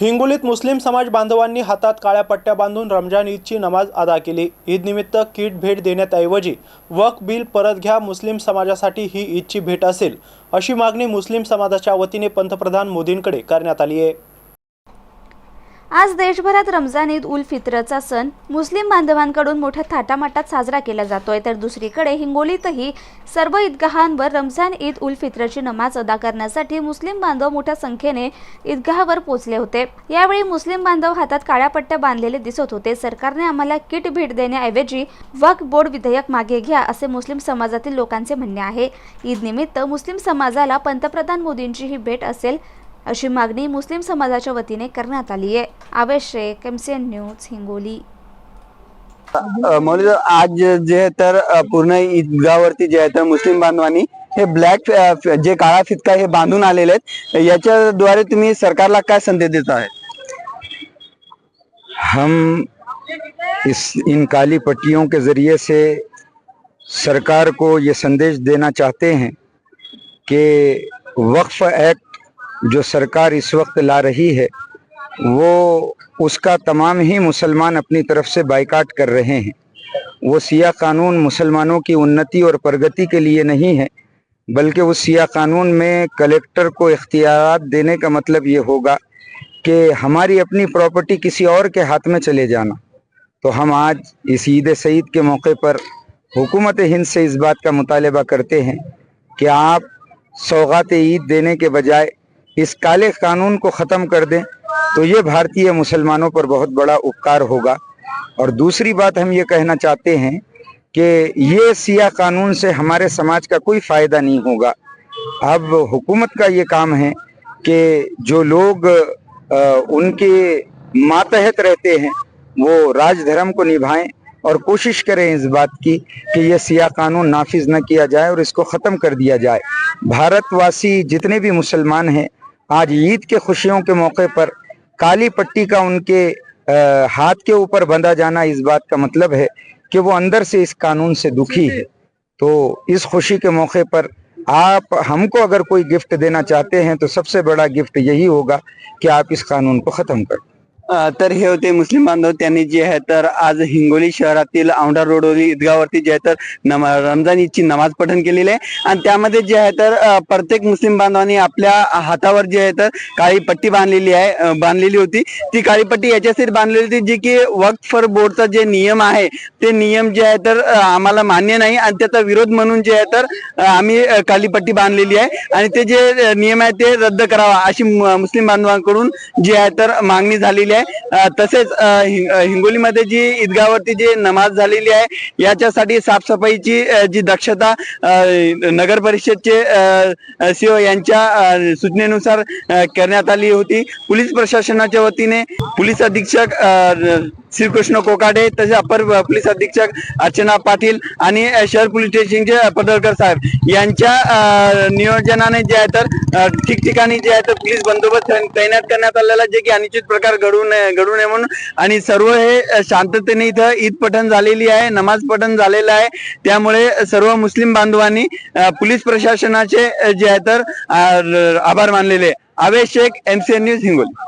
हिंगोलीत मुस्लिम समाज बांधवांनी हातात काळ्या पट्ट्या बांधून रमजान ईदची नमाज अदा केली. ईदनिमित्त किट भेट देण्याऐवजी वक बिल परत घ्या मुस्लिम समाजासाठी ही ईदची भेट असेल अशी मागणी मुस्लिम समाजाच्या वतीने पंतप्रधान मोदींकडे करण्यात आली आहे. आज देशभरात रमजान ईद उल फित्रचा सण मुस्लिम बांधवांकडून मोठ्या थाटामाटात साजरा केला जातोय. तर दुसरीकडे हिंगोलीतही सर्व ईदगाहांवर रमजान ईद उल फित्रची नमाज अदा करण्यासाठी मुस्लिम बांधव मोठ्या संख्येने ईदगाहावर पोहोचले होते. यावेळी मुस्लिम बांधव हातात काळ्या पट्ट्या बांधलेले दिसत होते. सरकारने आम्हाला किट भेट देण्याऐवजी वक्फ बोर्ड विधेयक मागे घ्या असे मुस्लिम समाजातील लोकांचे म्हणणे आहे. ईद निमित्त मुस्लिम समाजाला पंतप्रधान मोदींची ही भेट असेल अशी मागणी मुस्लिम समाजाच्या वतीने करण्यात आली आहे Awesh Shaikh M C N news Hingoli अ, मौलवी आज जे आहे तर अ, पूर्ण ईदगावरती जे आहे तर मुस्लिम बांधवांनी हे ब्लॅक अ, फ- जे काळा फितका हे बांधून आलेले आहेत याच्याद्वारे तुम्ही सरकारला काय संदेश देत आहे हम इस इन काली पट्टियों के जरिए से सरकार को ये संदेश देना चाहते جو سرکار اس وقت لا رہی ہے، وہ اس کا تمام ہی مسلمان اپنی طرف سے بائیکاٹ کر رہے ہیں۔ وہ سیاہ قانون مسلمانوں کی انتی اور پرگتی کے لیے نہیں ہے، بلکہ اس سیاہ قانون میں کلیکٹر کو اختیارات دینے کا مطلب یہ ہوگا کہ ہماری اپنی پراپرٹی کسی اور کے ہاتھ میں چلے جانا۔ تو ہم آج اس عید سعید کے موقع پر حکومت ہند سے اس بات کا مطالبہ کرتے ہیں کہ آپ سوغات عید دینے کے بجائے اس کالے قانون کو ختم کر دیں تو یہ بھارتیہ مسلمانوں پر بہت بڑا اپکار ہوگا۔ اور دوسری بات ہم یہ کہنا چاہتے ہیں کہ یہ سیاہ قانون سے ہمارے سماج کا کوئی فائدہ نہیں ہوگا۔ اب حکومت کا یہ کام ہے کہ جو لوگ ان کے ماتحت رہتے ہیں، وہ راج دھرم کو نبھائیں اور کوشش کریں اس بات کی کہ یہ سیاہ قانون نافذ نہ کیا جائے اور اس کو ختم کر دیا جائے۔ بھارت واسی جتنے بھی مسلمان ہیں آج عید کے خوشیوں کے موقع پر کالی پٹی کا ان کے ہاتھ کے اوپر بندھا جانا اس بات کا مطلب ہے کہ وہ اندر سے اس قانون سے دکھی ہے۔ تو اس خوشی کے موقع پر آپ، ہم کو اگر کوئی گفٹ دینا چاہتے ہیں تو سب سے بڑا گفٹ یہی ہوگا کہ آپ اس قانون کو ختم کر तर हे होते मुस्लिम बांधव. त्यांनी जे आहे तर आज हिंगोली शहरातील औंढा रोडवरील ईदगावरती जे आहे तर नम रमजान ईदची नमाज पठण केलेली आहे. आणि त्यामध्ये जे आहे तर प्रत्येक मुस्लिम बांधवांनी आपल्या हातावर जे आहे तर काळी पट्टी बांधलेली आहे बांधलेली होती. ती काळी पट्टी याच्यासाठी बांधलेली होती जी की वक्फ फॉर बोर्डचा जे नियम आहे ते नियम जे आहे तर आम्हाला मान्य नाही. आणि त्याचा विरोध म्हणून जे आहे तर आम्ही काळी पट्टी बांधलेली आहे. आणि ते जे नियम आहे ते रद्द करावा अशी मुस्लिम बांधवांकडून जे आहे तर मागणी झालेली आहे. आहे. तसेच हिंगोलीमध्ये जी ईदगावरती जी नमाज झालेली आहे याच्यासाठी साफसफाईची जी दक्षता नगर परिषदचे सीओ यांच्या सूचनेनुसार करण्यात आली होती. पोलीस प्रशासनाच्या वतीने पोलीस अधीक्षक श्रीकृष्ण कोकाडे तसेच अपर पोलीस अधीक्षक अर्चना पाटील आणि शहर पोलीस स्टेशनचे पडळकर साहेब यांच्या नियोजनाने जे आहे तर ठिकठिकाणी जे आहे तर पोलीस बंदोबस्त तैनात करण्यात आलेला आहे, जे की अनिश्चित प्रकार घडू नये घडू नये म्हणून. आणि सर्व हे शांततेने इथं ईद पठण झालेली आहे नमाज पठण झालेलं आहे. त्यामुळे सर्व मुस्लिम बांधवांनी पोलीस प्रशासनाचे जे आहे तर आभार मानलेले आहे. Avesh Shaikh MCN news Hingoli.